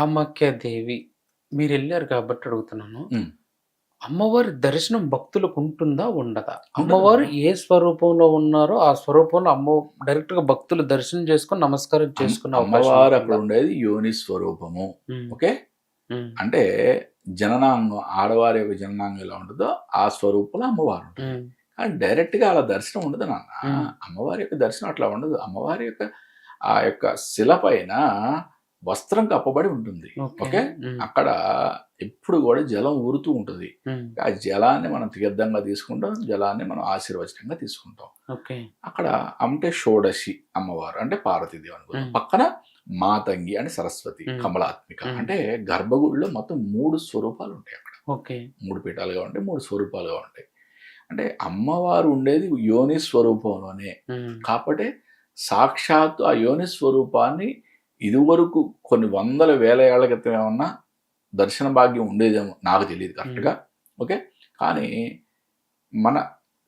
కామాఖ్య దేవి మీరు వెళ్ళారు కాబట్టి అడుగుతున్నాను. అమ్మవారి దర్శనం భక్తులకు ఉంటుందా ఉండదా. అమ్మవారు ఏ స్వరూపంలో ఉన్నారో ఆ స్వరూపంలో అమ్మ డైరెక్ట్గా భక్తులు దర్శనం చేసుకొని నమస్కారం చేసుకున్న అమ్మవారు అక్కడ ఉండేది యోని స్వరూపము. ఓకే? అంటే జననాంగం ఆడవారి యొక్క జననాంగం ఎలా ఉంటుందో ఆ స్వరూపంలో అమ్మవారు ఉంటుంది కానీ డైరెక్ట్గా అలా దర్శనం ఉండదు నాన్న. మ్మ్. అమ్మవారి యొక్క దర్శనం అట్లా ఉండదు. అమ్మవారి యొక్క ఆ యొక్క శిల పైన వస్త్రం కప్పబడి ఉంటుంది. ఓకే. అక్కడ ఎప్పుడు కూడా జలం ఊరుతూ ఉంటుంది. ఆ జలాన్ని మనం తీర్థంగా తీసుకుంటాం జలాన్ని మనం ఆశీర్వచనంగా తీసుకుంటాం. ఓకే. అక్కడ అంటే షోడశి అమ్మవారు అంటే పార్వతీదేవి అనుకుందాం మ్మ్. పక్కన మాతంగి అంటే సరస్వతి. కమలాత్మిక. అంటే గర్భగుడిలో మొత్తం మూడు స్వరూపాలు ఉంటాయి అక్కడ. మూడు పీఠాలుగా ఉంటాయి మూడు స్వరూపాలుగా ఉంటాయి. అంటే అమ్మవారు ఉండేది యోని స్వరూపంలోనే. కాబట్టి సాక్షాత్తు ఆ యోని స్వరూపాన్ని ఇదివరకు కొన్ని వందల వేల ఏళ్ళ క్రితం ఏమన్నా దర్శన భాగ్యం ఉండేదేమో నాకు తెలియదు కరెక్ట్గా. ఓకే? కానీ మన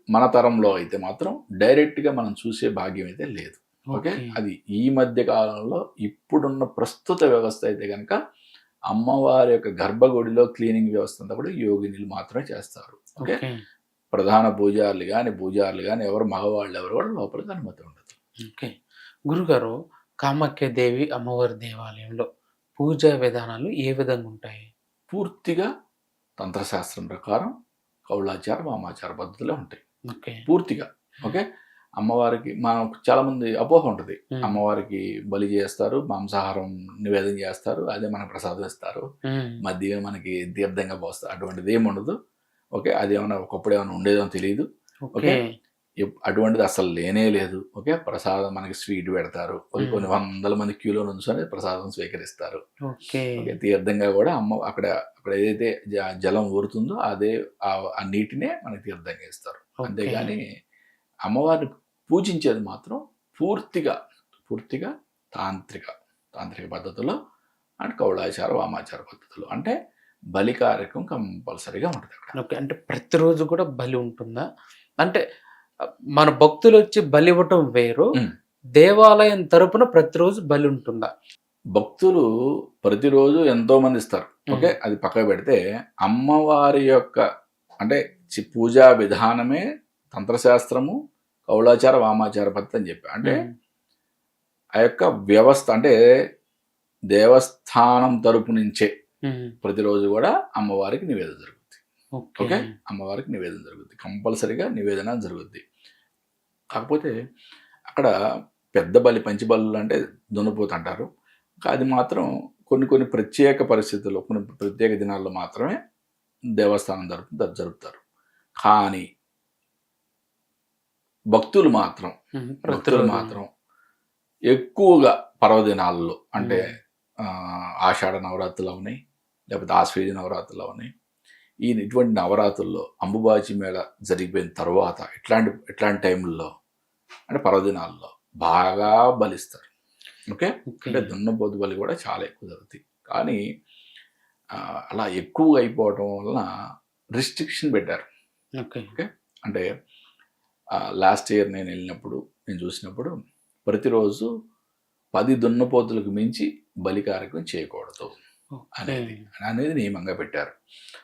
మన తరంలో అయితే మాత్రం డైరెక్ట్గా మనం చూసే భాగ్యం అయితే లేదు. ఓకే? అది ఈ మధ్య కాలంలో ఇప్పుడున్న ప్రస్తుత వ్యవస్థ అయితే కనుక అమ్మవారి యొక్క గర్భగుడిలో క్లీనింగ్ వ్యవస్థ అంతా కూడా యోగినులు మాత్రమే చేస్తారు. ఓకే? ప్రధాన పూజారులు కానీ పూజారులు కానీ ఎవరు మగవాళ్ళు ఎవరు కూడా లోపలికి అనుమతి ఉండదు. ఓకే. గురుగారు కామాఖ్య దేవి అమ్మవారి దేవాలయంలో పూజా విధానాలు ఏ విధంగా ఉంటాయి? పూర్తిగా తంత్రశాస్త్రం ప్రకారం కౌళాచార వామాచార పద్ధతిలో ఉంటాయి. ఓకే. పూర్తిగా ఓకే? అమ్మవారికి మనం చాలా మంది అపోహ ఉంటుంది. మ్మ్. అమ్మవారికి బలి చేస్తారు మాంసాహారం నివేదన చేస్తారు అదే మనకు ప్రసాదం ఇస్తారు. మధ్య మనకి తీర్థంగా పోస్తారు. అటువంటిది ఏమి ఉండదు ఓకే? అది ఏమైనా ఒకప్పుడు ఏమైనా ఉండేదో తెలియదు ఓకే? అటువంటిది అసలు లేనే లేదు. ఓకే? ప్రసాదం మనకి స్వీట్ పెడతారు. కొన్ని వందల మంది క్యూలో నుంచొని ప్రసాదం స్వీకరిస్తారు. ఓకే. తీర్థంగా కూడా అమ్మ అక్కడ అక్కడ ఏదైతే జలం ఊరుతుందో అదే ఆ నీటినే మనకి తీర్థంగా ఇస్తారు. అంతేగాని అమ్మవారిని పూజించేది మాత్రం పూర్తిగా పూర్తిగా తాంత్రిక తాంత్రిక పద్ధతిలో అండ్ కౌళాచార వామాచార పద్ధతిలో అంటే బలి కార్యక్రమం కంపల్సరీగా ఉంటుంది ఓకే. అంటే ప్రతిరోజు కూడా బలి ఉంటుందా? అంటే మన భక్తులు వచ్చి బలి ఇవ్వటం వేరు. దేవాలయం తరపున ప్రతిరోజు బలి ఉంటుందా భక్తులు ప్రతిరోజు ఎంతో మంది ఇస్తారు ఓకే. అది పక్కకు పెడితే అమ్మవారి యొక్క అంటే పూజా విధానమే తంత్రశాస్త్రము కౌళాచార వామాచార పద్ధతి అని చెప్పి అంటే. ఆ యొక్క వ్యవస్థ అంటే దేవస్థానం తరపు నుంచే. ప్రతిరోజు కూడా అమ్మవారికి నివేదన జరుగుతుంది ఓకే. అమ్మవారికి నివేదన జరుగుద్ది. కంపల్సరీగా నివేదన జరుగుద్ది. కాకపోతే అక్కడ పెద్ద బలి పంచి బలు అంటే దున్నపోతు అంటారు అది మాత్రం కొన్ని కొన్ని ప్రత్యేక పరిస్థితుల్లో కొన్ని ప్రత్యేక దినాల్లో మాత్రమే దేవస్థానం తరపు ద- జరుపుతారు. కానీ భక్తులు మాత్రం. భక్తులు మాత్రం ఎక్కువగా పర్వదినాల్లో అంటే ఆషాఢ నవరాత్రులు అవని లేకపోతే ఆశ్వేజ నవరాత్రులు అవని ఈ ఇటువంటి నవరాత్రుల్లో అంబుబాచి మేళ జరిగిపోయిన తర్వాత ఇట్లాంటి ఇట్లాంటి టైంల్లో అంటే పర్వదినాల్లో బాగా బలిస్తారు. ఓకే. అంటే దున్నపోతు బలి కూడా చాలా ఎక్కువ జరుగుతాయి. కానీ అలా ఎక్కువ అయిపోవటం వలన రిస్ట్రిక్షన్ పెట్టారు. ఓకే. అంటే లాస్ట్ ఇయర్ నేను వెళ్ళినప్పుడు నేను చూసినప్పుడు ప్రతిరోజు పది దున్నపోతులకు మించి బలి కార్యక్రమం చేయకూడదు. అనేది అనేది నియమంగా పెట్టారు.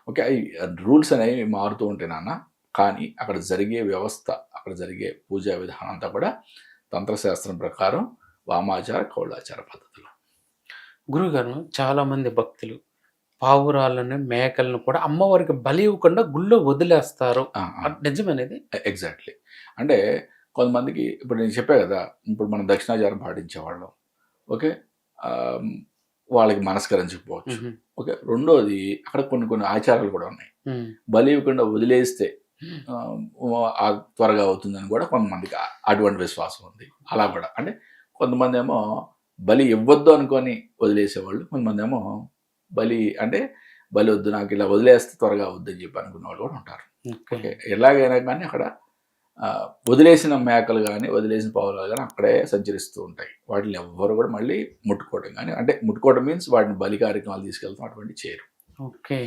ఓకే అవి రూల్స్ అనేవి మారుతూ ఉంటాయి నాన్న కానీ అక్కడ జరిగే వ్యవస్థ అక్కడ జరిగే పూజా విధానం అంతా కూడా తంత్రశాస్త్రం ప్రకారం వామాచార కౌళాచార పద్ధతిలో. గురుగారు చాలా మంది భక్తులు పావురాలను మేకలను కూడా అమ్మవారికి బలి ఇవ్వకుండా గుళ్ళో వదిలేస్తారు. నిజమనేది? ఎగ్జాక్ట్లీ. అంటే కొంతమందికి ఇప్పుడు నేను చెప్పా కదా ఇప్పుడు మనం దక్షిణాచారం పాటించేవాళ్ళం. ఓకే వాళ్ళకి మనస్కరించకపోవచ్చు. ఓకే రెండోది అక్కడ కొన్ని కొన్ని ఆచారాలు కూడా ఉన్నాయి. బలి ఇవ్వకుండా వదిలేస్తే త్వరగా అవుతుందని కూడా కొంతమందికి అటువంటి విశ్వాసం ఉంది అలా కూడా అంటే కొంతమంది ఏమో బలి ఇవ్వద్దు అనుకొని వదిలేసేవాళ్ళు కొంతమంది ఏమో బలి అంటే బలి వద్దు నాకు ఇలా వదిలేస్తే త్వరగా వద్దని చెప్పి అనుకున్న వాళ్ళు కూడా ఉంటారు ఓకే. ఎలాగైనా కానీ అక్కడ వదిలేసిన మేకలు కానీ వదిలేసిన పావులు కానీ అక్కడే సంచరిస్తూ ఉంటాయి. వాటిని ఎవ్వరు కూడా మళ్ళీ ముట్టుకోవడం కానీ అంటే ముట్టుకోవడం మీన్స్ వాటిని బలి కార్యక్రమాలు తీసుకెళ్తాం అటువంటి చేయరు ఓకే.